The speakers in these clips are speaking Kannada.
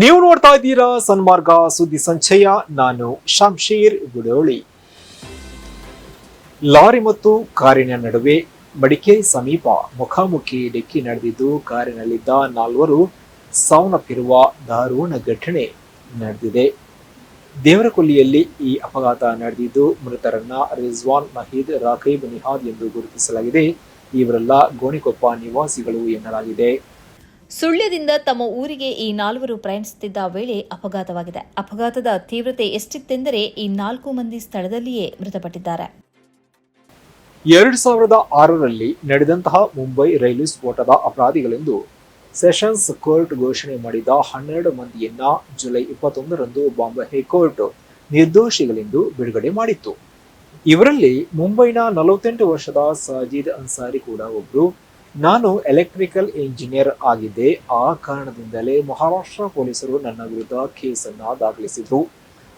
ನೀವು ನೋಡ್ತಾ ಇದ್ದೀರಾ ಸನ್ಮಾರ್ಗ ಸುದ್ದಿ ಸಂಚಯ. ನಾನು ಶಂಶೀರ್ ಗುಡೋಳಿ. ಲಾರಿ ಮತ್ತು ಕಾರಿನ ನಡುವೆ ಮಡಿಕೇರಿ ಸಮೀಪ ಮುಖಾಮುಖಿ ಡಿಕ್ಕಿ ನಡೆದಿದ್ದು, ಕಾರಿನಲ್ಲಿದ್ದ ನಾಲ್ವರು ಸಾವನ್ನಪ್ಪಿರುವ ದಾರುಣ ಘಟನೆ ನಡೆದಿದೆ. ದೇವರಕೊಲ್ಲಿಯಲ್ಲಿ ಈ ಅಪಘಾತ ನಡೆದಿದ್ದು, ಮೃತರನ್ನ ರಿಜ್ವಾನ್ ಮಹೀದ್ ರಾಕೀಬ್ ನಿಹಾದ್ ಎಂದು ಗುರುತಿಸಲಾಗಿದೆ. ಇವರೆಲ್ಲ ಗೋಣಿಕೊಪ್ಪ ನಿವಾಸಿಗಳು ಎನ್ನಲಾಗಿದೆ. ಸುಳ್ಯದಿಂದ ತಮ್ಮ ಊರಿಗೆ ಈ ನಾಲ್ವರು ಪ್ರಯಾಣಿಸುತ್ತಿದ್ದ ವೇಳೆ ಅಪಘಾತವಾಗಿದೆ. ಅಪಘಾತದ ತೀವ್ರತೆ ಎಷ್ಟಿತ್ತೆಂದರೆ ಈ ನಾಲ್ಕು ಮಂದಿ ಸ್ಥಳದಲ್ಲಿಯೇ ಮೃತಪಟ್ಟಿದ್ದಾರೆ. ಎರಡು ಸಾವಿರದ ಆರರಲ್ಲಿ ನಡೆದಂತಹ ಮುಂಬೈ ರೈಲು ಸ್ಫೋಟದ ಅಪರಾಧಿಗಳೆಂದು ಸೆಷನ್ಸ್ ಕೋರ್ಟ್ ಘೋಷಣೆ ಮಾಡಿದ ಹನ್ನೆರಡು ಮಂದಿಯನ್ನ ಜುಲೈ ಇಪ್ಪತ್ತೊಂದರಂದು ಬಾಂಬೆ ಹೈಕೋರ್ಟ್ ನಿರ್ದೋಷಿಗಳೆಂದು ಬಿಡುಗಡೆ ಮಾಡಿತ್ತು. ಇವರಲ್ಲಿ ಮುಂಬೈನ ನಲವತ್ತೆಂಟು ವರ್ಷದ ಸಾಜಿದ್ ಅನ್ಸಾರಿ ಕೂಡ ಒಬ್ರು ನಾನು ಎಲೆಕ್ಟ್ರಿಕಲ್ ಇಂಜಿನಿಯರ್ ಆಗಿದ್ದೆ. ಆ ಕಾರಣದಿಂದಲೇ ಮಹಾರಾಷ್ಟ್ರ ಪೊಲೀಸರು ನನ್ನ ವಿರುದ್ಧ ಕೇಸನ್ನು ದಾಖಲಿಸಿದ್ರು.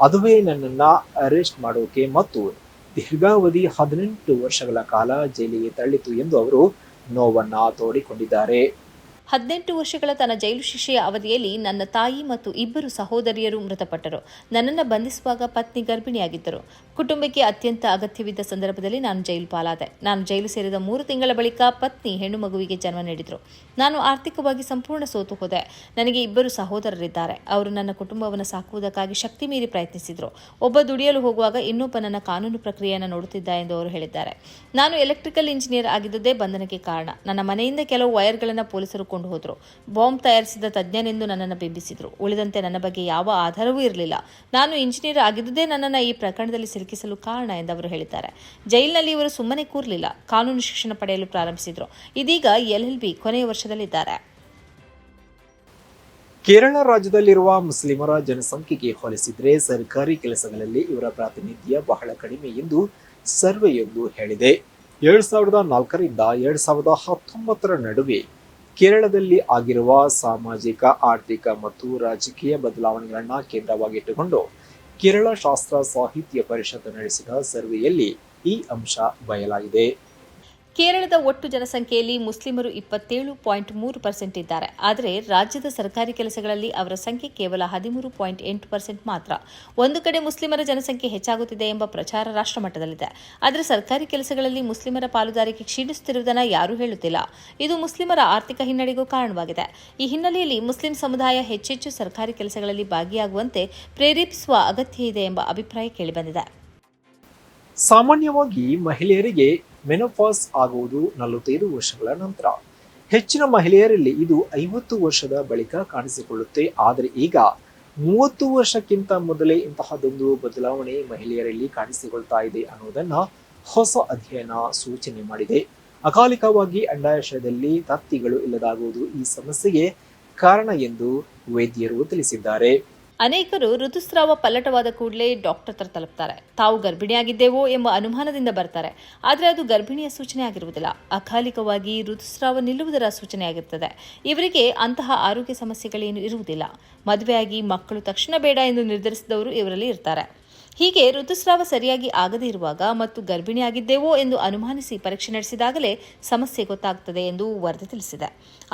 ಅದುವೇ ನನ್ನನ್ನು ಅರೆಸ್ಟ್ ಮಾಡೋಕೆ ಮತ್ತು ದೀರ್ಘಾವಧಿ ಹದಿನೆಂಟು ವರ್ಷಗಳ ಕಾಲ ಜೈಲಿಗೆ ತಳ್ಳಿತು ಎಂದು ಅವರು ನೋವನ್ನು ತೋಡಿಕೊಂಡಿದ್ದಾರೆ. ಹದಿನೆಂಟು ವರ್ಷಗಳ ತನ್ನ ಜೈಲು ಶಿಕ್ಷೆಯ ಅವಧಿಯಲ್ಲಿ ನನ್ನ ತಾಯಿ ಮತ್ತು ಇಬ್ಬರು ಸಹೋದರಿಯರು ಮೃತಪಟ್ಟರು. ನನ್ನನ್ನು ಬಂಧಿಸುವಾಗ ಪತ್ನಿ ಗರ್ಭಿಣಿಯಾಗಿದ್ದರು. ಕುಟುಂಬಕ್ಕೆ ಅತ್ಯಂತ ಅಗತ್ಯವಿದ್ದ ಸಂದರ್ಭದಲ್ಲಿ ನಾನು ಜೈಲು ಪಾಲಾದೆ. ನಾನು ಜೈಲು ಸೇರಿದ ಮೂರು ತಿಂಗಳ ಬಳಿಕ ಪತ್ನಿ ಹೆಣ್ಣು ಮಗುವಿಗೆ ಜನ್ಮ ನೀಡಿದರು. ನಾನು ಆರ್ಥಿಕವಾಗಿ ಸಂಪೂರ್ಣ ಸೋತು ಹೋದೆ. ನನಗೆ ಇಬ್ಬರು ಸಹೋದರರಿದ್ದಾರೆ. ಅವರು ನನ್ನ ಕುಟುಂಬವನ್ನು ಸಾಕುವುದಕ್ಕಾಗಿ ಶಕ್ತಿ ಮೀರಿ ಪ್ರಯತ್ನಿಸಿದರು. ಒಬ್ಬ ದುಡಿಯಲು ಹೋಗುವಾಗ ಇನ್ನೊಬ್ಬ ನನ್ನ ಕಾನೂನು ಪ್ರಕ್ರಿಯೆಯನ್ನು ನೋಡುತ್ತಿದ್ದ ಎಂದು ಅವರು ಹೇಳಿದ್ದಾರೆ. ನಾನು ಎಲೆಕ್ಟ್ರಿಕಲ್ ಇಂಜಿನಿಯರ್ ಆಗಿದ್ದುದೇ ಬಂಧನಕ್ಕೆ ಕಾರಣ. ನನ್ನ ಮನೆಯಿಂದ ಕೆಲವು ವೈರ್ಗಳನ್ನು ಪೊಲೀಸರು ಕೊಂಡು ಹೋದರು. ಬಾಂಬ್ ತಯಾರಿಸಿದ ತಜ್ಞನೆಂದು ನನ್ನನ್ನು ಬಿಂಬಿಸಿದರು. ಉಳಿದಂತೆ ನನ್ನ ಬಗ್ಗೆ ಯಾವ ಆಧಾರವೂ ಇರಲಿಲ್ಲ. ನಾನು ಇಂಜಿನಿಯರ್ ಆಗಿದ್ದುದೇ ನನ್ನನ್ನು ಈ ಪ್ರಕರಣದಲ್ಲಿ ಸಿಲುಕಿಸಲು ಕಾರಣ ಎಂದು ಅವರು ಹೇಳಿದ್ದಾರೆ. ಜೈಲಿನಲ್ಲಿ ಇವರು ಸುಮ್ಮನೆ ಕೂರಲಿಲ್ಲ. ಕಾನೂನು ಶಿಕ್ಷಣ ಪಡೆಯಲು ಪ್ರಾರಂಭಿಸಿದರು. ಇದೀಗ ಎಲ್ಎಲ್ಬಿ ಕೊನೆಯ ವರ್ಷದಲ್ಲಿದ್ದಾರೆ. ಕೇರಳ ರಾಜ್ಯದಲ್ಲಿರುವ ಮುಸ್ಲಿಮರ ಜನಸಂಖ್ಯೆಗೆ ಹೋಲಿಸಿದ್ರೆ ಸರ್ಕಾರಿ ಕೆಲಸಗಳಲ್ಲಿ ಇವರ ಪ್ರಾತಿನಿಧ್ಯ ಬಹಳ ಕಡಿಮೆ ಎಂದು ಸರ್ವೆಯೊಂದು ಹೇಳಿದೆ. ಎರಡ್ ಸಾವಿರದ ನಾಲ್ಕರಿಂದ ಎರಡ್ ಸಾವಿರದ ಹತ್ತೊಂಬತ್ತರ ನಡುವೆ ಕೇರಳದಲ್ಲಿ ಆಗಿರುವ ಸಾಮಾಜಿಕ, ಆರ್ಥಿಕ ಮತ್ತು ರಾಜಕೀಯ ಬದಲಾವಣೆಗಳನ್ನು ಕೇಂದ್ರವಾಗಿಟ್ಟುಕೊಂಡು ಕೇರಳ ಶಾಸ್ತ್ರ ಸಾಹಿತ್ಯ ಪರಿಷತ್ ನಡೆಸಿದ ಸರ್ವೆಯಲ್ಲಿ ಈ ಅಂಶ ಬಯಲಾಗಿದೆ. ಕೇರಳದ ಒಟ್ಟು ಜನಸಂಖ್ಯೆಯಲ್ಲಿ ಮುಸ್ಲಿಮರು ಇಪ್ಪತ್ತೇಳು ಪಾಯಿಂಟ್ ಮೂರು ಪರ್ಸೆಂಟ್ ಇದ್ದಾರೆ. ಆದರೆ ರಾಜ್ಯದ ಸರ್ಕಾರಿ ಕೆಲಸಗಳಲ್ಲಿ ಅವರ ಸಂಖ್ಯೆ ಕೇವಲ ಹದಿಮೂರು ಪಾಯಿಂಟ್ ಎಂಟು ಪರ್ಸೆಂಟ್ ಮಾತ್ರ. ಒಂದು ಕಡೆ ಮುಸ್ಲಿಮರ ಜನಸಂಖ್ಯೆ ಹೆಚ್ಚಾಗುತ್ತಿದೆ ಎಂಬ ಪ್ರಚಾರ ರಾಷ್ಟ್ರಮಟ್ಟದಲ್ಲಿದೆ. ಆದರೆ ಸರ್ಕಾರಿ ಕೆಲಸಗಳಲ್ಲಿ ಮುಸ್ಲಿಮರ ಪಾಲುದಾರಿಕೆ ಕ್ಷೀಣಿಸುತ್ತಿರುವುದನ್ನು ಯಾರೂ ಹೇಳುತ್ತಿಲ್ಲ. ಇದು ಮುಸ್ಲಿಮರ ಆರ್ಥಿಕ ಹಿನ್ನಡೆಗೂ ಕಾರಣವಾಗಿದೆ. ಈ ಹಿನ್ನೆಲೆಯಲ್ಲಿ ಮುಸ್ಲಿಂ ಸಮುದಾಯ ಹೆಚ್ಚೆಚ್ಚು ಸರ್ಕಾರಿ ಕೆಲಸಗಳಲ್ಲಿ ಭಾಗಿಯಾಗುವಂತೆ ಪ್ರೇರೇಪಿಸುವ ಅಗತ್ಯ ಇದೆ ಎಂಬ ಅಭಿಪ್ರಾಯ ಕೇಳಿಬಂದಿದೆ. ಸಾಮಾನ್ಯವಾಗಿ ಮಹಿಳೆಯರಿಗೆ ಮೆನೋಪಾಸ್ ಆಗುವುದು ನಲವತ್ತೈದು ವರ್ಷಗಳ ನಂತರ. ಹೆಚ್ಚಿನ ಮಹಿಳೆಯರಲ್ಲಿ ಇದು ಐವತ್ತು ವರ್ಷದ ಬಳಿಕ ಕಾಣಿಸಿಕೊಳ್ಳುತ್ತೆ. ಆದರೆ ಈಗ ಮೂವತ್ತು ವರ್ಷಕ್ಕಿಂತ ಮೊದಲೇ ಇಂತಹದೊಂದು ಬದಲಾವಣೆ ಮಹಿಳೆಯರಲ್ಲಿ ಕಾಣಿಸಿಕೊಳ್ತಾ ಇದೆ ಅನ್ನೋದನ್ನ ಹೊಸ ಅಧ್ಯಯನ ಸೂಚನೆ ಮಾಡಿದೆ. ಅಕಾಲಿಕವಾಗಿ ಅಂಡಾಶಯದಲ್ಲಿ ತತ್ತಿಗಳು ಇಲ್ಲದಾಗುವುದು ಈ ಸಮಸ್ಯೆಗೆ ಕಾರಣ ಎಂದು ವೈದ್ಯರು ತಿಳಿಸಿದ್ದಾರೆ. ಅನೇಕರು ಋತುಸ್ರಾವ ಪಲ್ಲಟವಾದ ಕೂಡಲೇ ಡಾಕ್ಟರ್ ಹತ್ರ ತಲುಪ್ತಾರೆ. ತಾವು ಗರ್ಭಿಣಿಯಾಗಿದ್ದೇವೋ ಎಂಬ ಅನುಮಾನದಿಂದ ಬರ್ತಾರೆ. ಆದರೆ ಅದು ಗರ್ಭಿಣಿಯ ಸೂಚನೆ ಆಗಿರುವುದಿಲ್ಲ. ಅಕಾಲಿಕವಾಗಿ ಋತುಸ್ರಾವ ನಿಲ್ಲುವುದರ ಸೂಚನೆಯಾಗಿರುತ್ತದೆ ಇವರಿಗೆ ಅಂತಹ ಆರೋಗ್ಯ ಸಮಸ್ಯೆಗಳೇನು ಇರುವುದಿಲ್ಲ. ಮದುವೆಯಾಗಿ ಮಕ್ಕಳು ತಕ್ಷಣ ಬೇಡ ಎಂದು ನಿರ್ಧರಿಸಿದವರು ಇವರಲ್ಲಿ ಇರ್ತಾರೆ. ಹೀಗೆ ಋತುಸ್ರಾವ ಸರಿಯಾಗಿ ಆಗದೇ ಇರುವಾಗ ಮತ್ತು ಗರ್ಭಿಣಿಯಾಗಿದ್ದೇವೋ ಎಂದು ಅನುಮಾನಿಸಿ ಪರೀಕ್ಷೆ ನಡೆಸಿದಾಗಲೇ ಸಮಸ್ಯೆ ಗೊತ್ತಾಗುತ್ತದೆ ಎಂದು ವರದಿ ತಿಳಿಸಿದೆ.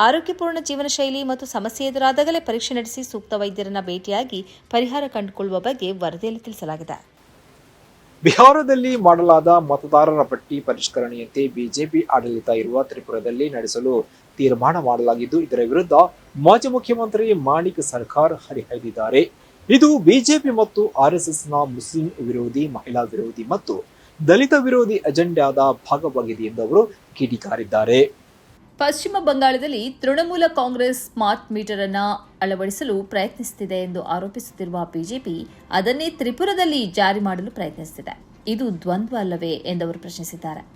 ಆರೋಗ್ಯಪೂರ್ಣ ಜೀವನ ಶೈಲಿ ಮತ್ತು ಸಮಸ್ಯೆ ಎದುರಾದಾಗಲೇ ಪರೀಕ್ಷೆ ನಡೆಸಿ ಸೂಕ್ತ ವೈದ್ಯರನ್ನ ಭೇಟಿಯಾಗಿ ಪರಿಹಾರ ಕಂಡುಕೊಳ್ಳುವ ಬಗ್ಗೆ ವರದಿಯಲ್ಲಿ ತಿಳಿಸಲಾಗಿದೆ. ಬಿಹಾರದಲ್ಲಿ ಮಾಡಲಾದ ಮತದಾರರ ಪಟ್ಟಿ ಪರಿಷ್ಕರಣೆಯಂತೆ ಬಿಜೆಪಿ ಆಡಳಿತ ಇರುವ ತ್ರಿಪುರದಲ್ಲಿ ನಡೆಸಲು ತೀರ್ಮಾನ ಮಾಡಲಾಗಿದ್ದು, ಇದರ ವಿರುದ್ಧ ಮಾಜಿ ಮುಖ್ಯಮಂತ್ರಿ ಮಾಣಿಕ್ ಸರ್ಕಾರ್ ಹರಿಹಾಯ್ದಿದ್ದಾರೆ. ಇದು ಬಿಜೆಪಿ ಮತ್ತು ಆರ್ಎಸ್ಎಸ್ನ ಮುಸ್ಲಿಂ ವಿರೋಧಿ, ಮಹಿಳಾ ವಿರೋಧಿ ಮತ್ತು ದಲಿತ ವಿರೋಧಿ ಅಜೆಂಡಾದ ಭಾಗವಾಗಿದೆ ಎಂದು ಅವರು ಕಿಡಿಕಾರಿದ್ದಾರೆ. ಪಶ್ಚಿಮ ಬಂಗಾಳದಲ್ಲಿ ತೃಣಮೂಲ ಕಾಂಗ್ರೆಸ್ ಸ್ಮಾರ್ಟ್ ಮೀಟರ್ ಅನ್ನ ಅಳವಡಿಸಲು ಪ್ರಯತ್ನಿಸುತ್ತಿದೆ ಎಂದು ಆರೋಪಿಸುತ್ತಿರುವ ಬಿಜೆಪಿ ಅದನ್ನೇ ತ್ರಿಪುರದಲ್ಲಿ ಜಾರಿ ಮಾಡಲು ಪ್ರಯತ್ನಿಸುತ್ತಿದೆ. ಇದು ದ್ವಂದ್ವ ಅಲ್ಲವೇ ಎಂದವರು ಪ್ರಶ್ನಿಸಿದ್ದಾರೆ.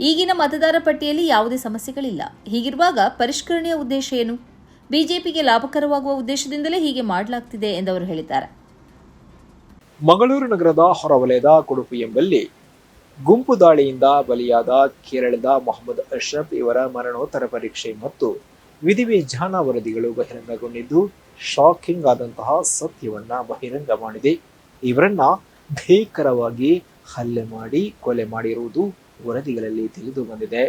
ಈಗಿನ ಮತದಾರ ಪಟ್ಟಿಯಲ್ಲಿ ಯಾವುದೇ ಸಮಸ್ಯೆಗಳಿಲ್ಲ. ಹೀಗಿರುವಾಗ ಪರಿಷ್ಕರಣೆಯ ಉದ್ದೇಶ ಏನು? ಬಿಜೆಪಿಗೆ ಲಾಭಕರವಾಗುವ ಉದ್ದೇಶದಿಂದಲೇ ಹೀಗೆ ಮಾಡಲಾಗ್ತಿದೆ ಅವರು ಹೇಳಿದ್ದಾರೆ. ಮಂಗಳೂರು ನಗರದ ಹೊರವಲಯದ ಕೊಡುಪು ಎಂಬಲ್ಲಿ ಗುಂಪು ದಾಳಿಯಿಂದ ಬಲಿಯಾದ ಕೇರಳದ ಮೊಹಮ್ಮದ್ ಅಶ್ರಫ್ ಇವರ ಮರಣೋತ್ತರ ಪರೀಕ್ಷೆ ಮತ್ತು ವಿಧಿವಿಜ್ಞಾನ ವರದಿಗಳು ಬಹಿರಂಗಗೊಂಡಿದ್ದು ಶಾಕಿಂಗ್ ಆದಂತಹ ಸತ್ಯವನ್ನ ಬಹಿರಂಗ ಮಾಡಿದೆ. ಇವರನ್ನ ಭೀಕರವಾಗಿ ಹಲ್ಲೆ ಮಾಡಿ ಕೊಲೆ ಮಾಡಿರುವುದು ವರದಿಗಳಲ್ಲಿ ತಿಳಿದು ಬಂದಿದೆ.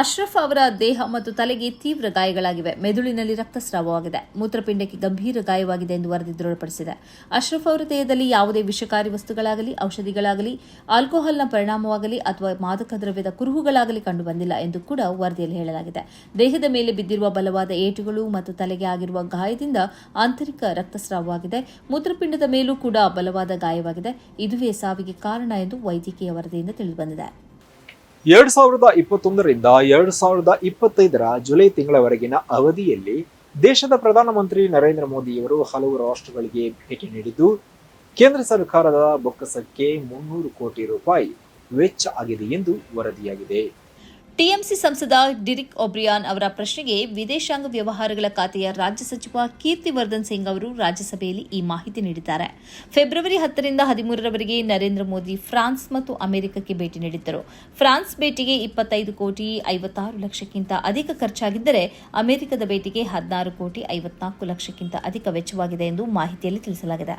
ಅಶ್ರಫ್ ಅವರ ದೇಹ ಮತ್ತು ತಲೆಗೆ ತೀವ್ರ ಗಾಯಗಳಾಗಿವೆ. ಮೆದುಳಿನಲ್ಲಿ ರಕ್ತಸ್ರಾವವಾಗಿದೆ. ಮೂತ್ರಪಿಂಡಕ್ಕೆ ಗಂಭೀರ ಗಾಯವಾಗಿದೆ ಎಂದು ವರದಿ ದೃಢಪಡಿಸಿದೆ. ಅಶ್ರಫ್ ಅವರ ದೇಹದಲ್ಲಿ ಯಾವುದೇ ವಿಷಕಾರಿ ವಸ್ತುಗಳಾಗಲಿ, ಔಷಧಿಗಳಾಗಲಿ, ಆಲ್ಕೋಹಾಲ್ನ ಪರಿಣಾಮವಾಗಲಿ ಅಥವಾ ಮಾದಕ ದ್ರವ್ಯದ ಕುರುಹುಗಳಾಗಲಿ ಕಂಡುಬಂದಿಲ್ಲ ಎಂದು ಕೂಡ ವರದಿಯಲ್ಲಿ ಹೇಳಲಾಗಿದೆ. ದೇಹದ ಮೇಲೆ ಬಿದ್ದಿರುವ ಬಲವಾದ ಏಟುಗಳು ಮತ್ತು ತಲೆಗೆ ಆಗಿರುವ ಗಾಯದಿಂದ ಆಂತರಿಕ ರಕ್ತಸ್ರಾವವಾಗಿದೆ. ಮೂತ್ರಪಿಂಡದ ಮೇಲೂ ಕೂಡ ಬಲವಾದ ಗಾಯವಾಗಿದೆ. ಇದುವೇ ಸಾವಿಗೆ ಕಾರಣ ಎಂದು ವೈದ್ಯಕೀಯ ವರದಿಯಿಂದ ತಿಳಿದುಬಂದಿದೆ. ಎರಡ್ ಸಾವಿರದ ಇಪ್ಪತ್ತೊಂದರಿಂದ ಎರಡ್ ಸಾವಿರದ ಇಪ್ಪತ್ತೈದರ ಜುಲೈ ತಿಂಗಳವರೆಗಿನ ಅವಧಿಯಲ್ಲಿ ದೇಶದ ಪ್ರಧಾನಮಂತ್ರಿ ನರೇಂದ್ರ ಮೋದಿಯವರು ಹಲವು ರಾಷ್ಟ್ರಗಳಿಗೆ ಭೇಟಿ ನೀಡಿದ್ದು, ಕೇಂದ್ರ ಸರ್ಕಾರದ ಬೊಕ್ಕಸಕ್ಕೆ ಮುನ್ನೂರು ಕೋಟಿ ರೂಪಾಯಿ ವೆಚ್ಚ ಆಗಿದೆ ಎಂದು ವರದಿಯಾಗಿದೆ. ಟಿಎಂಸಿ ಸಂಸದ ಡಿರಿಕ್ ಒಬ್ರಿಯಾನ್ ಅವರ ಪ್ರಶ್ನೆಗೆ ವಿದೇಶಾಂಗ ವ್ಯವಹಾರಗಳ ಖಾತೆಯ ರಾಜ್ಯ ಸಚಿವ ಕೀರ್ತಿವರ್ಧನ್ ಸಿಂಗ್ ಅವರು ರಾಜ್ಯಸಭೆಯಲ್ಲಿ ಈ ಮಾಹಿತಿ ನೀಡಿದ್ದಾರೆ. ಫೆಬ್ರವರಿ ಹತ್ತರಿಂದ ಹದಿಮೂರರವರೆಗೆ ನರೇಂದ್ರ ಮೋದಿ ಫ್ರಾನ್ಸ್ ಮತ್ತು ಅಮೆರಿಕಕ್ಕೆ ಭೇಟಿ ನೀಡಿದ್ದರು. ಫ್ರಾನ್ಸ್ ಭೇಟಿಗೆ ಇಪ್ಪತ್ತೈದು ಕೋಟಿ ಐವತ್ತಾರು ಲಕ್ಷಕ್ಕಿಂತ ಅಧಿಕ ಖರ್ಚಾಗಿದ್ದರೆ ಅಮೆರಿಕದ ಭೇಟಿಗೆ ಹದಿನಾರು ಕೋಟಿ ಐವತ್ನಾಲ್ಕು ಲಕ್ಷಕ್ಕಿಂತ ಅಧಿಕ ವೆಚ್ಚವಾಗಿದೆ ಎಂದು ಮಾಹಿತಿಯಲ್ಲಿ ತಿಳಿಸಲಾಗಿದೆ.